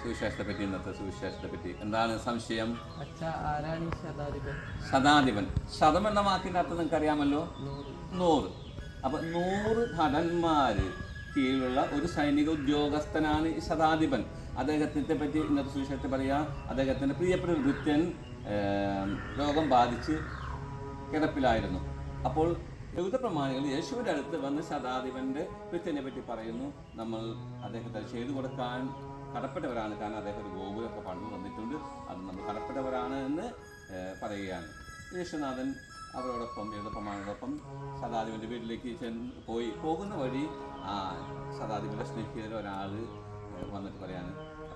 സുവിശേഷത്തെ പറ്റി ഇന്നത്തെ സുവിശേഷത്തെ പറ്റി എന്താണ് സംശയം? ശതാധിപൻ? ശതം എന്ന വാക്കിന്റെ അർത്ഥം നിങ്ങൾക്ക് അറിയാമല്ലോ നൂറ്. അപ്പൊ നൂറ് ഭടന്മാര് കീഴിലുള്ള ഒരു സൈനിക ഉദ്യോഗസ്ഥനാണ് ഈ ശതാധിപൻ. അദ്ദേഹത്തിനെ പറ്റി ഇന്നത്തെ സുവിശേഷത്തെ പറയാ അദ്ദേഹത്തിന്റെ പ്രിയപ്പെട്ട വൃത്യൻ രോഗം ബാധിച്ച് കിടപ്പിലായിരുന്നു. അപ്പോൾ യഹൂദ പ്രമാണികൾ യേശുവിന്റെ അടുത്ത് വന്ന് ശതാധിപന്റെ ഭൃത്യനെ പറ്റി പറയുന്നു. നമ്മൾ അദ്ദേഹത്തെ ചെയ്തു കൊടുക്കാൻ കടപ്പെട്ടവരാണ്. കാരണം അദ്ദേഹം ഒരു ഗോപുരമൊക്കെ പണിത് വന്നിട്ടുണ്ട്. അത് നമ്മൾ കടപ്പെട്ടവരാണ് എന്ന് പറയുകയാണ്. യേശുനാഥൻ അവരോടൊപ്പം യഹൂദ പ്രമാണികളോടൊപ്പം ശതാധിപന്റെ വീട്ടിലേക്ക് ചെന്ന് പോയി. പോകുന്ന വഴി ആ ശതാധിപന്റെ സ്നേഹിതർ ഒരാൾ വന്നിട്ട് പറയാണ്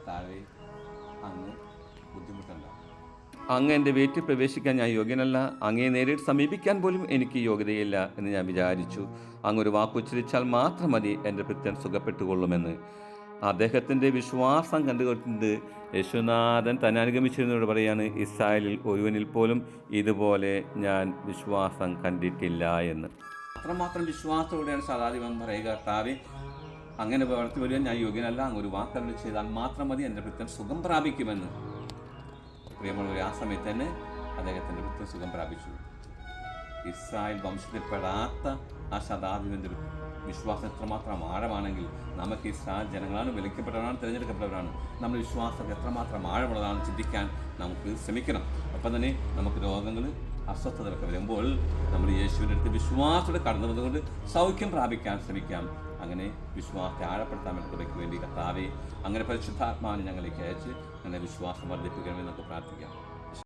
താഴെ അങ്ങ് ബുദ്ധിമുട്ടുണ്ടാവും അങ്ങ് എന്റെ വീട്ടിൽ പ്രവേശിക്കാൻ ഞാൻ യോഗ്യനല്ല. അങ്ങയെ നേരിട്ട് സമീപിക്കാൻ പോലും എനിക്ക് യോഗ്യതയില്ല എന്ന് ഞാൻ വിചാരിച്ചു. അങ്ങ് ഒരു വാക്കുച്ചരിച്ചാൽ മാത്രം മതി എന്റെ ഭൃത്യൻ സുഖപ്പെട്ടുകൊള്ളുമെന്ന്. അദ്ദേഹത്തിന്റെ വിശ്വാസം കണ്ടുകൊണ്ട് യേശുനാഥൻ തന്നെ അനുഗമിച്ചിരുന്നവരോട് പറയാണ് ഇസ്രായേലിൽ ഒരുവനിൽ പോലും ഇതുപോലെ ഞാൻ വിശ്വാസം കണ്ടിട്ടില്ല എന്ന്. അത്രമാത്രം വിശ്വാസത്തോടെയാണ് ശതാധിപൻ പറയുക താവി അങ്ങനെ വളർത്തി വരുവാൻ ഞാൻ യോഗ്യനല്ല. അങ്ങ് ഒരു വാക്കറിൽ ചെയ്താൽ മാത്രം മതി എന്റെ ഭൃത്യൻ സുഖം പ്രാപിക്കുമെന്ന്. പ്രിയമുള്ളവർ ആ സമയത്ത് തന്നെ അദ്ദേഹത്തിന്റെ വൃത്തി സുഖം പ്രാപിച്ചു. ഇസ്രായേൽ വംശത്തിൽപ്പെടാത്ത ആ ശതാധിപന്റെ വിശ്വാസം എത്രമാത്രം ആഴമാണെങ്കിൽ നമുക്ക് ഇസ്രായേൽ ജനങ്ങളാണ് വിലക്കപ്പെട്ടവരാണ് തിരഞ്ഞെടുക്കപ്പെട്ടവരാണ്. നമ്മുടെ വിശ്വാസം എത്രമാത്രം ആഴമുള്ളതാണ് ചിന്തിക്കാൻ നമുക്ക് ശ്രമിക്കണം. അപ്പം തന്നെ നമുക്ക് രോഗങ്ങൾ അസ്വസ്ഥതകളൊക്കെ വരുമ്പോൾ നമ്മൾ യേശുവിന്റെ അടുത്ത് വിശ്വാസത്തോടെ കടന്നു വന്നുകൊണ്ട് സൗഖ്യം പ്രാപിക്കാൻ ശ്രമിക്കാം. അങ്ങനെ വിശ്വാസത്തെ ആഴപ്പെടുത്താൻ വേണ്ടി കൃപയ്ക്ക് വേണ്ടി കർത്താവെ അങ്ങനെ പരിശുദ്ധാത്മാവിനെ ഞങ്ങളിലേക്ക് അയച്ച് അങ്ങനെ വിശ്വാസം വർദ്ധിപ്പിക്കണമെന്നൊക്കെ പ്രാർത്ഥിക്കാം.